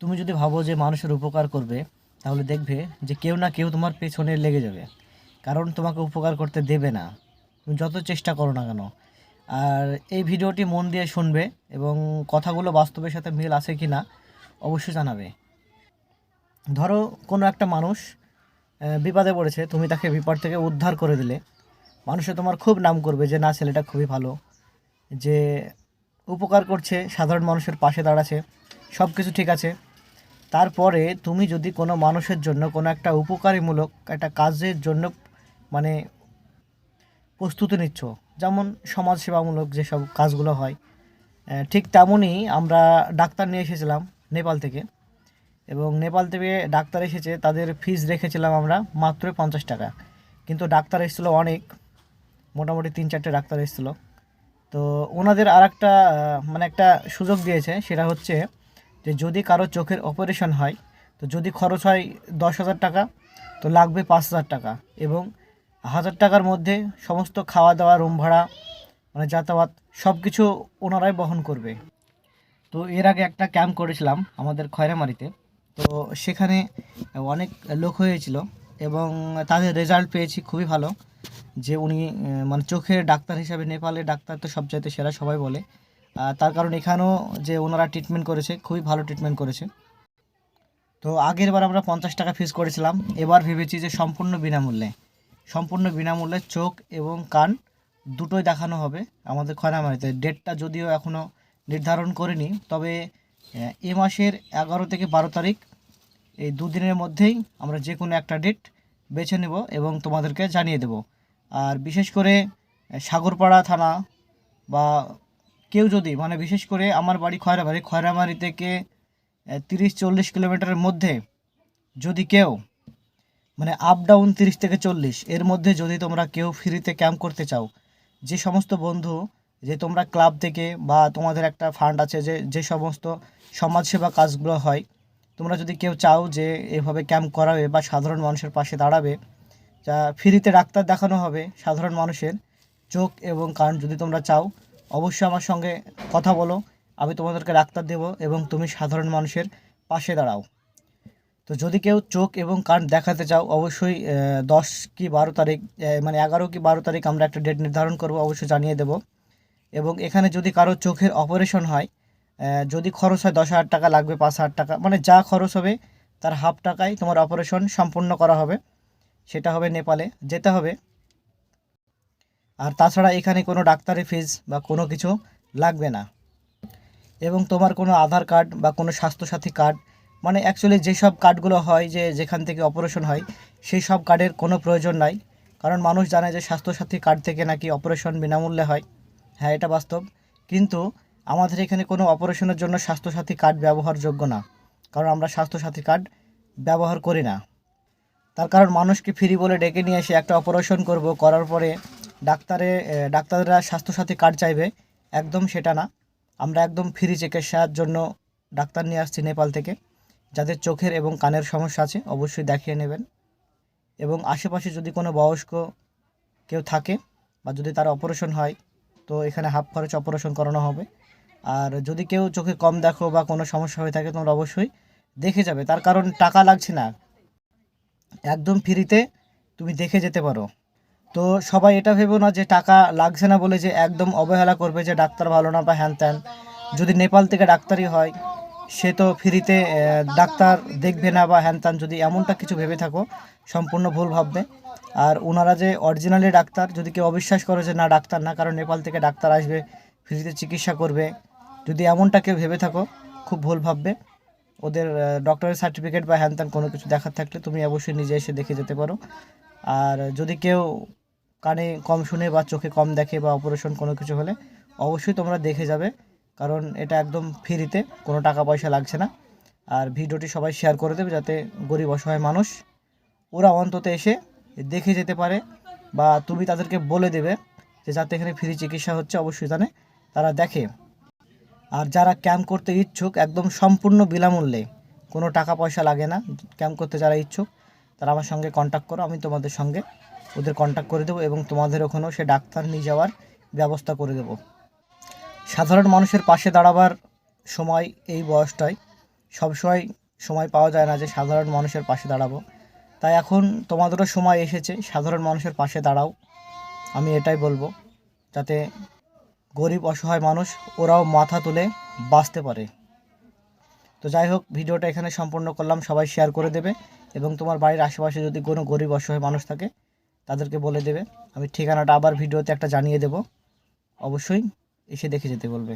তুমি যদি ভাবো যে মানুষের উপকার করবে, তাহলে দেখবে যে কেউ না কেউ তোমার পেছনে লেগে যাবে। কারণ তোমাকে উপকার করতে দেবে না। তুমি যত চেষ্টা করো না কেন। আর এই ভিডিওটি মন দিয়ে শুনবে এবং কথাগুলো বাস্তবের সাথে মিল আছে কি না অবশ্যই জানাবে। ধরো কোনো একটা মানুষ বিপদে পড়েছে, তুমি তাকে বিপদ থেকে উদ্ধার করে দিলে। মানুষে তোমার খুব নাম করবে যে, না, ছেলেটা খুবই ভালো। যে উপকার করছে, সাধারণ মানুষের পাশে দাঁড়াচ্ছে সব কিছু ঠিক আছে। তারপরে তুমি যদি কোনো মানুষের জন্য কোনো একটা উপকারীমূলক একটা কাজের জন্য মানে প্রস্তুতি নিচ্ছ, যেমন সমাজসেবামূলক যেসব কাজগুলো হয় ঠিক তেমনই আমরা ডাক্তার নিয়ে এসেছিলাম নেপাল থেকে এবং নেপাল থেকে ডাক্তার এসেছে, তাদের ফিজ রেখেছিলাম আমরা মাত্র পঞ্চাশ টাকা। কিন্তু ডাক্তার এসেছিল অনেক, মোটামুটি তিন চারটে ডাক্তার এসেছিল। তো ওনাদের আর একটা মানে একটা সুযোগ দিয়েছে, সেটা হচ্ছে যে যদি কারও চোখের অপারেশন হয়, তো যদি খরচ হয় দশ হাজার টাকা, তো লাগবে পাঁচ হাজার টাকা এবং হাজার টাকার মধ্যে সমস্ত খাওয়া দাওয়া, রুম ভাড়া মানে যাতায়াত সব কিছু ওনারাই বহন করবে। তো এর আগে একটা ক্যাম্প করেছিলাম আমাদের খয়রামারিতে। তো সেখানে অনেক লোক হয়েছিল এবং তাদের রেজাল্ট পেয়েছি খুবই ভালো। যে উনি মানে চোখের ডাক্তার হিসাবে নেপালে ডাক্তার তো সবচাইতে সেরা সবাই বলে। তার কারণ এখানেও যে ওনারা ট্রিটমেন্ট করেছে, খুবই ভালো ট্রিটমেন্ট করেছে। তো আগের বার আমরা পঞ্চাশ টাকা ফিস করেছিলাম, এবার ভেবেছি যে সম্পূর্ণ বিনামূল্যে। সম্পূর্ণ বিনামূল্যে চোখ এবং কান দুটোই দেখানো হবে আমাদের খয়রামারিতে ডেটটা যদিও এখনও নির্ধারণ করিনি, তবে এ মাসের এগারো থেকে বারো তারিখ, এই দুদিনের মধ্যেই আমরা যে কোনো একটা ডেট বেছে নেব এবং তোমাদেরকে জানিয়ে দেব। আর বিশেষ করে সাগরপাড়া থানা বা কেউ যদি মানে বিশেষ করে আমার বাড়ি খয়রাবাড়ি খয়রামারি থেকে তিরিশ চল্লিশ কিলোমিটারের মধ্যে যদি কেউ মানে আপ ডাউন তিরিশ থেকে চল্লিশ, এর মধ্যে যদি তোমরা কেউ ফ্রিতে ক্যাম্প করতে চাও, যে সমস্ত বন্ধু, যে তোমরা ক্লাব থেকে বা তোমাদের একটা ফান্ড আছে যে যে সমস্ত সমাজসেবা কাজগুলো হয়, তোমরা যদি কেউ চাও যে এভাবে ক্যাম্প করাবে বা সাধারণ মানুষের পাশে দাঁড়াবে, যা ফ্রিতে ডাক্তার দেখানো হবে সাধারণ মানুষের চোখ এবং কান যদি তোমরা চাও অবশ্যই আমার সঙ্গে কথা বলো। আমি তোমাদেরকে ডাক্তার দেব এবং তুমি সাধারণ মানুষের পাশে দাঁড়াও। তো যদি কেউ চোখ এবং কান দেখাতে চাও, অবশ্যই দশ কি বারো তারিখ মানে এগারো কি বারো তারিখ আমরা একটা ডেট নির্ধারণ করব, অবশ্যই জানিয়ে দেব। এবং এখানে যদি কারও চোখের অপারেশন হয় যদি খরচ হয় দশ হাজার টাকা লাগবে, পাঁচ হাজার টাকা মানে যা খরচ হবে তার হাফ টাকায় তোমার অপারেশন সম্পূর্ণ করা হবে। সেটা হবে নেপালে যেতে হবে। আর তাছাড়া এখানে কোনো ডাক্তারি ফিজ বা কোনো কিছু লাগবে না। এবং তোমার কোনো আধার কার্ড বা কোনো স্বাস্থ্যসাথী কার্ড মানে অ্যাকচুয়ালি যেসব কার্ডগুলো হয় যে যেখান থেকে অপারেশন হয় সেই সব কার্ডের কোনো প্রয়োজন নাই। কারণ মানুষ জানে যে স্বাস্থ্যসাথী কার্ড থেকে নাকি অপারেশন বিনামূল্যে হয়। হ্যাঁ এটা বাস্তব। কিন্তু আমাদের এখানে কোনো অপারেশনের জন্য স্বাস্থ্যসাথী কার্ড ব্যবহারযোগ্য না। কারণ আমরা স্বাস্থ্যসাথী কার্ড ব্যবহার করি না। তার কারণ মানুষকে ফ্রি বলে ডেকে নিয়ে এসে একটা অপারেশন করব, করার পরে ডাক্তারে ডাক্তাররা স্বাস্থ্যসাথী কার্ড চাইবে। একদম সেটা না। আমরা একদম ফ্রি চিকিৎসার জন্য ডাক্তার নিয়ে আসছি নেপাল থেকে। যাদের চোখের এবং কানের সমস্যা আছে, অবশ্যই দেখিয়ে নেবেন। এবং আশেপাশে যদি কোনো বয়স্ক কেউ থাকে বা যদি তার অপারেশন হয়, তো এখানে হাফ খরচ অপারেশন করানো হবে। আর যদি কেউ চোখে কম দেখো বা কোনো সমস্যা হয়ে থাকে, তোমরা অবশ্যই দেখে যাবে। তার কারণ টাকা লাগছে না। একদম ফ্রিতে তুমি দেখে যেতে পারো। তো সবাই এটা ভেবো না যে টাকা লাগছে না বলে যে একদম অবহেলা করবে যে ডাক্তার ভালো না বা হ্যান ত্যান। যদি নেপাল থেকে ডাক্তারি হয়, সে তো ফ্রিতে ডাক্তার দেখবে না বা হ্যান ত্যান যদি এমনটা কিছু ভেবে থাকো, সম্পূর্ণ ভুল ভাববে। আর ওনারা যে অরিজিনালি ডাক্তার, যদি কেউ অবিশ্বাস করে যে না, ডাক্তার না, কারণ নেপাল থেকে ডাক্তার আসবে, ফ্রিতে চিকিৎসা করবে, যদি এমনটা কেউ ভেবে থাকো, খুব ভুল ভাববে। ওদের ডক্টরের সার্টিফিকেট বা হ্যান ত্যান কোনো কিছু দেখার থাকলে তুমি অবশ্যই নিজে এসে দেখে যেতে পারো। আর যদি কেউ কানে কম শুনে বা চোখে কম দেখে বা অপারেশন কোনো কিছু হলে অবশ্যই তোমরা দেখে যাবে। কারণ এটা একদম ফ্রিতে কোনো টাকা পয়সা লাগছে না। আর ভিডিওটি সবাই শেয়ার করে দেবে যাতে গরিব অসহায় মানুষ, ওরা অন্তত এসে দেখে যেতে পারে বা তুমি তাদেরকে বলে দেবে যে যাতে এখানে ফ্রি চিকিৎসা হচ্ছে, অবশ্যই জানে, তারা দেখে। আর যারা ক্যাম্প করতে ইচ্ছুক, একদম সম্পূর্ণ বিনামূল্যে, কোনো টাকা পয়সা লাগে না। ক্যাম্প করতে যারা ইচ্ছুক, তারা আমার সঙ্গে কন্ট্যাক্ট করো, আমি তোমাদের সঙ্গে ওদের কন্ট্যাক্ট করে দেবো এবং তোমাদের ওখানেও সে ডাক্তার নিয়ে যাওয়ার ব্যবস্থা করে দেবো। সাধারণ মানুষের পাশে দাঁড়াবার সময় এই বয়সটায় সবসময় সময় পাওয়া যায় না যে সাধারণ মানুষের পাশে দাঁড়াবো। তাই এখন তোমাদেরও সময় এসেছে, সাধারণ মানুষের পাশে দাঁড়াও। আমি এটাই বলব, যাতে গরিব অসহায় মানুষ ওরাও মাথা তুলে বাঁচতে পারে। তো যাই হোক, ভিডিওটা এখানে সম্পূর্ণ করলাম। সবাই শেয়ার করে দেবে এবং তোমার বাড়ির আশেপাশে যদি কোনো গরিব অসহায় মানুষ থাকে তাদেরকে বলে দেবে। আমি ঠিকানাটা আবার ভিডিওতে একটা জানিয়ে দেব। অবশ্যই এসে দেখে যেতে বলবে।